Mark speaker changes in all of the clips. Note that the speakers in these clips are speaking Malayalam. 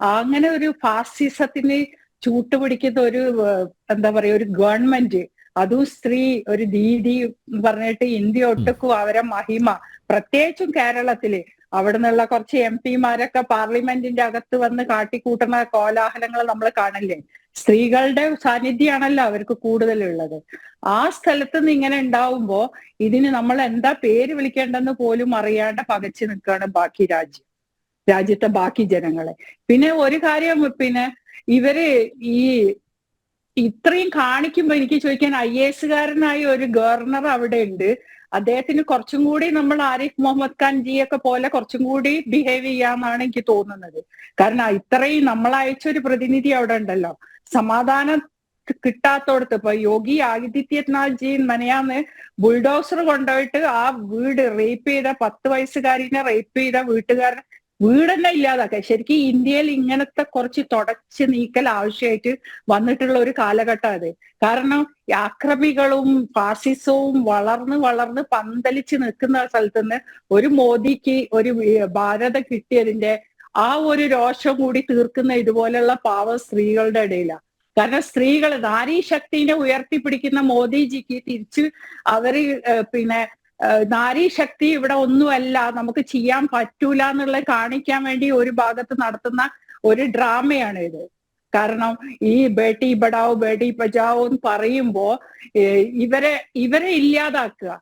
Speaker 1: അങ്ങനെ ഒരു ഫാസിസത്തിന് ചൂട്ടുപിടിക്കുന്ന ഒരു എന്താ പറയാ ഒരു ഗവൺമെന്റ് അതും സ്ത്രീ ഒരു ദീദി പറഞ്ഞിട്ട് ഇന്ത്യ ഒട്ടുക്കും അവരെ മഹിമ. പ്രത്യേകിച്ചും കേരളത്തിൽ. അവിടെ നിന്നുള്ള കുറച്ച് എം പിമാരൊക്കെ പാർലമെന്റിന്റെ അകത്ത് വന്ന് കാട്ടിക്കൂട്ടുന്ന കോലാഹലങ്ങൾ നമ്മൾ കാണില്ലേ? സ്ത്രീകളുടെ സാന്നിധ്യമാണല്ലോ അവർക്ക് കൂടുതലുള്ളത്. ആ സ്ഥലത്ത് നിന്ന് ഇങ്ങനെ ഉണ്ടാവുമ്പോ ഇതിന് നമ്മൾ എന്താ പേര് വിളിക്കേണ്ടെന്ന് പോലും അറിയാണ്ട് പകച്ചു നിൽക്കുകയാണ് ബാക്കി രാജ്യം. രാജ്യത്തെ ബാക്കി ജനങ്ങളെ. പിന്നെ ഒരു കാര്യം പിന്നെ ഇവർ ഈ ഇത്രയും കാണിക്കുമ്പോ എനിക്ക് ചോദിക്കാൻ ഐ എസുകാരനായ ഒരു ഗവർണർ അവിടെ ഉണ്ട്. അദ്ദേഹത്തിന് കുറച്ചും കൂടി നമ്മൾ ആരിഫ് മുഹമ്മദ് ഖാൻ ജിയൊക്കെ പോലെ കുറച്ചും കൂടി ബിഹേവ് ചെയ്യാന്നാണ് എനിക്ക് തോന്നുന്നത്. കാരണം ഇത്രയും നമ്മൾ അയച്ച ഒരു പ്രതിനിധി അവിടെ ഉണ്ടല്ലോ. സമാധാനം കിട്ടാത്തോടത്ത് ഇപ്പൊ യോഗി ആദിത്യനാഥ് ജി മനയാന്ന് ബുൾഡോസർ കൊണ്ടുപോയിട്ട് ആ വീട് റേപ്പ് ചെയ്ത പത്ത് വയസ്സുകാരിനെ റേപ്പ് ചെയ്ത വീട്ടുകാരൻ വീട് തന്നെ ഇല്ലാതാക്കുക ശരിക്കും ഇന്ത്യയിൽ ഇങ്ങനത്തെ കുറച്ച് തുടച്ച് നീക്കൽ ആവശ്യമായിട്ട് വന്നിട്ടുള്ള ഒരു കാലഘട്ടം അത്. കാരണം അക്രമികളും ഫാസിസവും വളർന്ന് വളർന്ന് പന്തലിച്ച് നിൽക്കുന്ന സ്ഥലത്ത് നിന്ന് ഒരു മോദിക്ക് ഒരു ഭാരത കിട്ടിയതിന്റെ ആ ഒരു രോഷം കൂടി തീർക്കുന്ന ഇതുപോലെയുള്ള പാവ സ്ത്രീകളുടെ ഇടയിലാണ് കാരണം സ്ത്രീകൾ നാരീശക്തിനെ ഉയർത്തിപ്പിടിക്കുന്ന മോദിജിക്ക് തിരിച്ച് അവർ പിന്നെ നാരീശക്തി ഇവിടെ ഒന്നുമല്ല. നമുക്ക് ചെയ്യാൻ പറ്റൂല എന്നുള്ളത് കാണിക്കാൻ വേണ്ടി ഒരു ഭാഗത്ത് നടത്തുന്ന ഒരു ഡ്രാമയാണ് ഇത്. കാരണം ഈ ബേട്ടി ബടാവോ ബേട്ടി ബജാവോ എന്ന് പറയുമ്പോ ഇവരെ ഇവരെ ഇല്ലാതാക്കുക.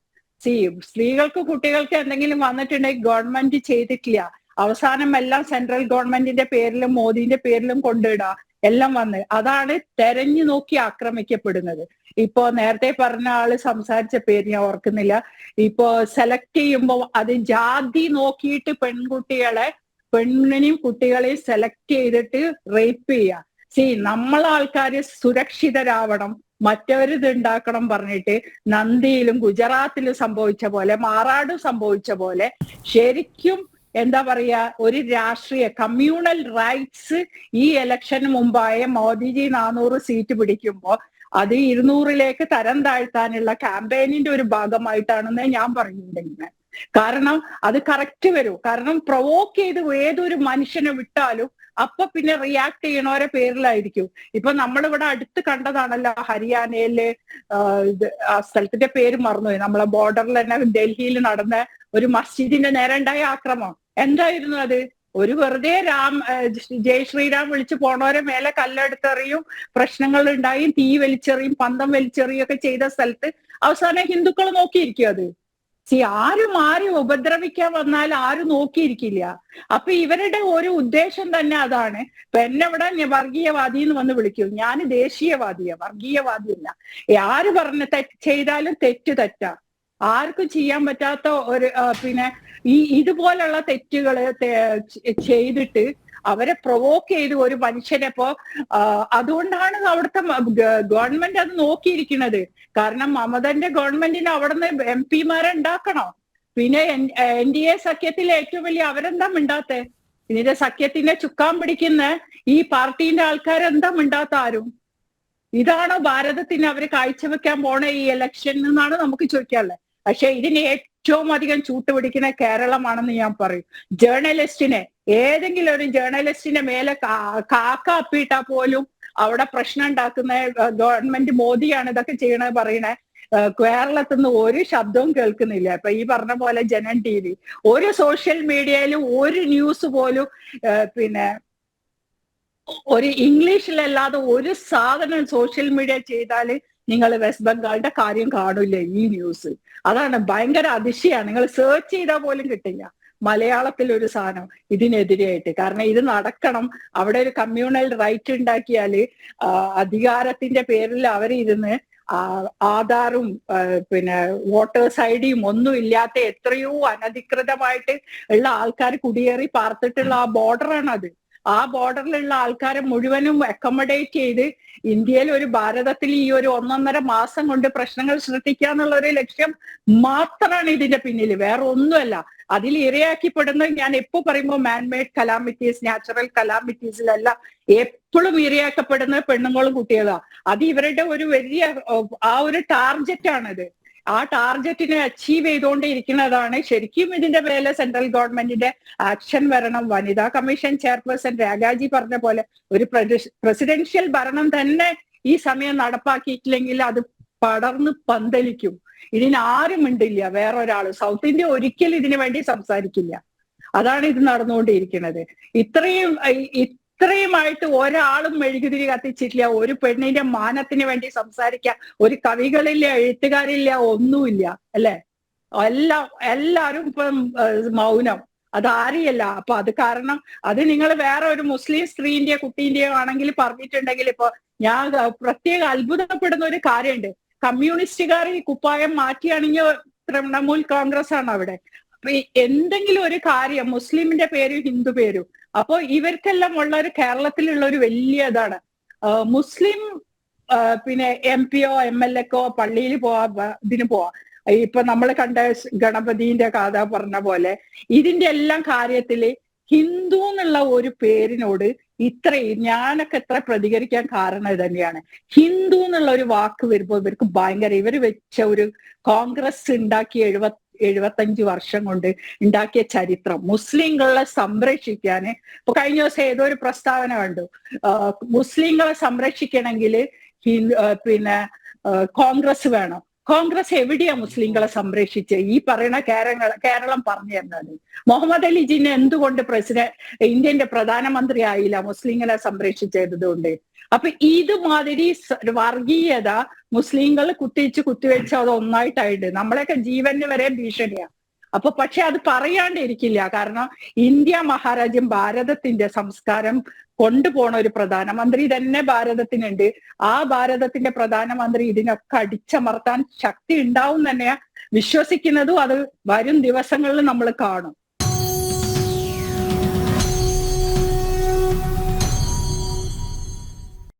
Speaker 1: സി സ്ത്രീകൾക്ക് കുട്ടികൾക്ക് എന്തെങ്കിലും വന്നിട്ടുണ്ടെങ്കിൽ ഗവൺമെന്റ് ചെയ്തിട്ടില്ല. അവസാനം എല്ലാം സെൻട്രൽ ഗവൺമെന്റിന്റെ പേരിലും മോദിന്റെ പേരിലും കൊണ്ടിടുക എല്ലാം വന്ന് അതാണ് തെരഞ്ഞു നോക്കി ആക്രമിക്കപ്പെടുന്നത്. ഇപ്പോ നേരത്തെ പറഞ്ഞ ആൾ സംസാരിച്ച പേര് ഞാൻ ഓർക്കുന്നില്ല. ഇപ്പോ സെലക്ട് ചെയ്യുമ്പോൾ അത് ജാതി നോക്കിയിട്ട് പെൺകുട്ടികളെ പെണ്ണിനെയും കുട്ടികളെയും സെലക്ട് ചെയ്തിട്ട് റേപ്പ് ചെയ്യുക സി നമ്മൾ ആൾക്കാര് സുരക്ഷിതരാവണം മറ്റവരിത് ഉണ്ടാക്കണം പറഞ്ഞിട്ട് നന്ദിയിലും ഗുജറാത്തിലും സംഭവിച്ച പോലെ മാറാടും സംഭവിച്ച പോലെ ശരിക്കും എന്താ പറയാ ഒരു രാഷ്ട്രീയ കമ്മ്യൂണൽ റൈറ്റ്സ് ഈ ഇലക്ഷന് മുമ്പായ മോദിജി നാനൂറ് സീറ്റ് പിടിക്കുമ്പോൾ അത് ഇരുന്നൂറിലേക്ക് തരം താഴ്ത്താനുള്ള ക്യാമ്പയിനിന്റെ ഒരു ഭാഗമായിട്ടാണെന്ന് ഞാൻ പറയുന്നുണ്ടെങ്കിൽ കാരണം അത് കറക്റ്റ് വരും. കാരണം പ്രൊവോക്ക് ചെയ്ത് ഏതൊരു മനുഷ്യനെ വിട്ടാലും അപ്പൊ പിന്നെ റിയാക്ട് ചെയ്യണവരെ പേരിലായിരിക്കും. ഇപ്പൊ നമ്മളിവിടെ അടുത്ത് കണ്ടതാണല്ലോ ഹരിയാനയിൽ ആ സ്ഥലത്തിന്റെ പേര് മറന്നുപോയി. നമ്മളെ ബോർഡറിൽ തന്നെ ഡൽഹിയിൽ നടന്ന ഒരു മസ്ജിദിന്റെ നേരെ ഉണ്ടായ ആക്രമം എന്തായിരുന്നു അത്? ഒരു വെറുതെ രാം ജയ് ശ്രീരാം വിളിച്ചു പോണവരെ മേലെ കല്ലെടുത്തെറിയും പ്രശ്നങ്ങൾ ഉണ്ടായും തീ വലിച്ചെറിയും പന്തം വലിച്ചെറിയും ഒക്കെ ചെയ്ത സ്ഥലത്ത് അവസാനം ഹിന്ദുക്കൾ നോക്കിയിരിക്കും അത്. സി ആരും ആരും ഉപദ്രവിക്കാൻ വന്നാൽ ആരും നോക്കിയിരിക്കില്ല. അപ്പൊ ഇവരുടെ ഒരു ഉദ്ദേശം തന്നെ അതാണ്. ഇപ്പൊ എന്നെ ഇവിടെ വർഗീയവാദി എന്ന് വന്ന് വിളിക്കും. ഞാൻ ദേശീയവാദിയാ വർഗീയവാദിയല്ല. ആര് പറഞ്ഞ തെറ്റ് ചെയ്താലും തെറ്റ് തെറ്റാ. ആർക്കും ചെയ്യാൻ പറ്റാത്ത ഒരു പിന്നെ ഈ ഇതുപോലുള്ള തെറ്റുകൾ ചെയ്തിട്ട് അവരെ പ്രൊവോക്ക് ചെയ്ത് ഒരു മനുഷ്യനെ ഇപ്പോ അതുകൊണ്ടാണ് അവിടുത്തെ ഗവൺമെന്റ് അത് നോക്കിയിരിക്കുന്നത്. കാരണം മമതന്റെ ഗവൺമെന്റിന് അവിടുന്ന് എം പിമാരെ ഉണ്ടാക്കണം? പിന്നെ എൻ ഡി എ സഖ്യത്തിൽ ഏറ്റവും വലിയ അവരെന്താ മിണ്ടാത്തെ? ഇതിന്റെ സഖ്യത്തിന്റെ ചുക്കാൻ പിടിക്കുന്ന ഈ പാർട്ടീന്റെ ആൾക്കാരെന്താ മിണ്ടാത്ത ആരും? ഇതാണോ ഭാരതത്തിന് അവർ കാഴ്ചവെക്കാൻ പോണ ഈ ഇലക്ഷൻ എന്നാണ് നമുക്ക് ചോദിക്കാനുള്ളത്. പക്ഷെ ഇതിന് ഏറ്റവും അധികം ചൂട്ടുപിടിക്കുന്ന കേരളമാണെന്ന് ഞാൻ പറയും. ജേർണലിസ്റ്റിനെ ഏതെങ്കിലും ഒരു ജേർണലിസ്റ്റിന്റെ മേലെ കാക്ക അപ്പിയിട്ടാ പോലും അവിടെ പ്രശ്നം ഉണ്ടാക്കുന്ന ഗവൺമെന്റ് മോദിയാണ് ഇതൊക്കെ ചെയ്യണത് പറയണേ. കേരളത്തിൽ നിന്ന് ഒരു ശബ്ദവും കേൾക്കുന്നില്ല. ഇപ്പൊ ഈ പറഞ്ഞ പോലെ ജനൻ ടി വി. ഒരു സോഷ്യൽ മീഡിയയിലും ഒരു ന്യൂസ് പോലും പിന്നെ ഒരു ഇംഗ്ലീഷിലല്ലാതെ ഒരു സാധനം സോഷ്യൽ മീഡിയ ചെയ്താൽ നിങ്ങൾ വെസ്റ്റ് ബംഗാളിന്റെ കാര്യം കാണില്ല ഈ ന്യൂസ് അതാണ് ഭയങ്കര അതിശയാണ്. നിങ്ങൾ സെർച്ച് ചെയ്താൽ പോലും കിട്ടില്ല. മലയാളത്തിൽ ഒരു സാധനം ഇതിനെതിരെയായിട്ട് കാരണം ഇത് നടക്കണം. അവിടെ ഒരു കമ്മ്യൂണൽ റൈറ്റ് ഉണ്ടാക്കിയാൽ അധികാരത്തിന്റെ പേരിൽ അവർ ഇരുന്ന് ആധാറും പിന്നെ വോട്ടേഴ്സ് ഐ ഡിയും ഒന്നും ഇല്ലാത്ത എത്രയോ അനധികൃതമായിട്ട് ഉള്ള ആൾക്കാർ കുടിയേറി പാർത്തിട്ടുള്ള ആ ബോർഡറാണ് അത് ആ ബോർഡറിലുള്ള ആൾക്കാരെ മുഴുവനും അക്കോമഡേറ്റ് ചെയ്ത് ഇന്ത്യയിൽ ഒരു ഭാരതത്തിൽ ഈ ഒരു ഒന്നൊന്നര മാസം കൊണ്ട് പ്രശ്നങ്ങൾ സൃഷ്ടിക്കുക എന്നുള്ള ഒരു ലക്ഷ്യം മാത്രമാണ് ഇതിന്റെ പിന്നിൽ. വേറെ ഒന്നുമല്ല. അതിൽ ഇരയാക്കിപ്പെടുന്നത് ഞാൻ എപ്പോ പറയുമ്പോൾ മാൻമേഡ് കലാമിറ്റീസ് നാച്ചുറൽ കലാമിറ്റീസിലല്ല എപ്പോഴും ഇരയാക്കപ്പെടുന്നത് പെണ്ണുങ്ങളും കുട്ടികളാണ് അത് ഇവരുടെ ഒരു വലിയ ആ ഒരു ടാർഗറ്റ് ആണിത്. ആ ടാർഗറ്റിനെ അച്ചീവ് ചെയ്തുകൊണ്ടിരിക്കുന്നതാണ് ശരിക്കും ഇതിന്റെ മേലെ സെൻട്രൽ ഗവൺമെന്റിന്റെ ആക്ഷൻ വരണം. വനിതാ കമ്മീഷൻ ചെയർപേഴ്സൺ രാഗാജി പറഞ്ഞ പോലെ ഒരു പ്രസിഡൻഷ്യൽ ഭരണം തന്നെ ഈ സമയം നടപ്പാക്കിയിട്ടില്ലെങ്കിൽ അത് പടർന്ന് പന്തലിക്കും. ഇതിന് ആരും മിണ്ടില്ല വേറൊരാൾ സൗത്ത് ഇന്ത്യ ഒരിക്കലും ഇതിനു വേണ്ടി സംസാരിക്കില്ല. അതാണ് ഇത് നടന്നുകൊണ്ടിരിക്കുന്നത്. ഇത്രയും ഇത്രയുമായിട്ട് ഒരാളും മെഴുകുതിരി കത്തിച്ചിട്ടില്ല. ഒരു പെണ്ണിന്റെ മാനത്തിന് വേണ്ടി സംസാരിക്ക. ഒരു കവികളില്ല എഴുത്തുകാരില്ല ഒന്നുമില്ല. അല്ലെ? എല്ലാം എല്ലാരും ഇപ്പം മൗനം. അത് ആരെയല്ല? അപ്പൊ അത് കാരണം അത് നിങ്ങൾ വേറെ ഒരു മുസ്ലിം സ്ത്രീന്റെയോ കുട്ടീന്റെയോ ആണെങ്കിൽ പറഞ്ഞിട്ടുണ്ടെങ്കിൽ ഇപ്പൊ ഞാൻ പ്രത്യേക അത്ഭുതപ്പെടുന്ന ഒരു കാര്യമുണ്ട്. കമ്മ്യൂണിസ്റ്റുകാർ ഈ കുപ്പായം മാറ്റി അണിഞ്ഞ തൃണമൂൽ കോൺഗ്രസ് ആണ് അവിടെ. എന്തെങ്കിലും ഒരു കാര്യം മുസ്ലിമിന്റെ പേരും ഹിന്ദു പേരും അപ്പോൾ ഇവർക്കെല്ലാം ഉള്ള ഒരു കേരളത്തിലുള്ള ഒരു വലിയ ഇതാണ്. മുസ്ലിം പിന്നെ എം പിയോ എം എൽ എക്കോ പള്ളിയിൽ പോവാ ഇതിന് പോവാ. ഇപ്പൊ നമ്മൾ കണ്ട ഗണപതിന്റെ കഥ പറഞ്ഞ പോലെ ഇതിന്റെ എല്ലാം കാര്യത്തിൽ ഹിന്ദു എന്നുള്ള ഒരു പേരിനോട് ഇത്രയും ഞാനൊക്കെ എത്ര പ്രതികരിക്കാൻ കാരണം തന്നെയാണ്. ഹിന്ദു എന്നുള്ള ഒരു വാക്ക് വരുമ്പോൾ ഇവർക്ക് ഭയങ്കര ഇവർ വെച്ച ഒരു കോൺഗ്രസ് ഉണ്ടാക്കിയ എഴുപത്തി എഴുപത്തഞ്ച് വർഷം കൊണ്ട് ഉണ്ടാക്കിയ ചരിത്രം. മുസ്ലിങ്ങളെ സംരക്ഷിക്കാന് ഇപ്പൊ കഴിഞ്ഞ ദിവസം ഏതോ ഒരു പ്രസ്താവന കണ്ടു. മുസ്ലിങ്ങളെ സംരക്ഷിക്കണമെങ്കിൽ പിന്നെ കോൺഗ്രസ് വേണം. കോൺഗ്രസ് എവിടെയാ മുസ്ലിങ്ങളെ സംരക്ഷിച്ച്? ഈ പറയുന്ന കേരള കേരളം പറഞ്ഞു തന്നത് മുഹമ്മദ് അലി ജിന്നെ എന്തുകൊണ്ട് പ്രസിഡന്റ് ഇന്ത്യന്റെ പ്രധാനമന്ത്രി ആയില്ല മുസ്ലിങ്ങളെ സംരക്ഷിച്ചത് കൊണ്ട് അപ്പൊ ഇതുമാതിരി വർഗീയത മുസ്ലിങ്ങൾ കുത്തിച്ച് കുത്തിവെച്ച് അത് ഒന്നായിട്ടായിട്ട് നമ്മളെയൊക്കെ ജീവന് വരെ ഭീഷണിയാ. അപ്പൊ പക്ഷെ അത് പറയാണ്ടിരിക്കില്ല. കാരണം ഇന്ത്യ മഹാരാജ്യം ഭാരതത്തിന്റെ സംസ്കാരം കൊണ്ടുപോണ ഒരു പ്രധാനമന്ത്രി തന്നെ ഭാരതത്തിനുണ്ട്. ആ ഭാരതത്തിന്റെ പ്രധാനമന്ത്രി ഇതിനൊക്കെ അടിച്ചമർത്താൻ ശക്തി ഉണ്ടാവും തന്നെയാ വിശ്വസിക്കുന്നതും അത് വരും ദിവസങ്ങളിൽ നമ്മൾ കാണും.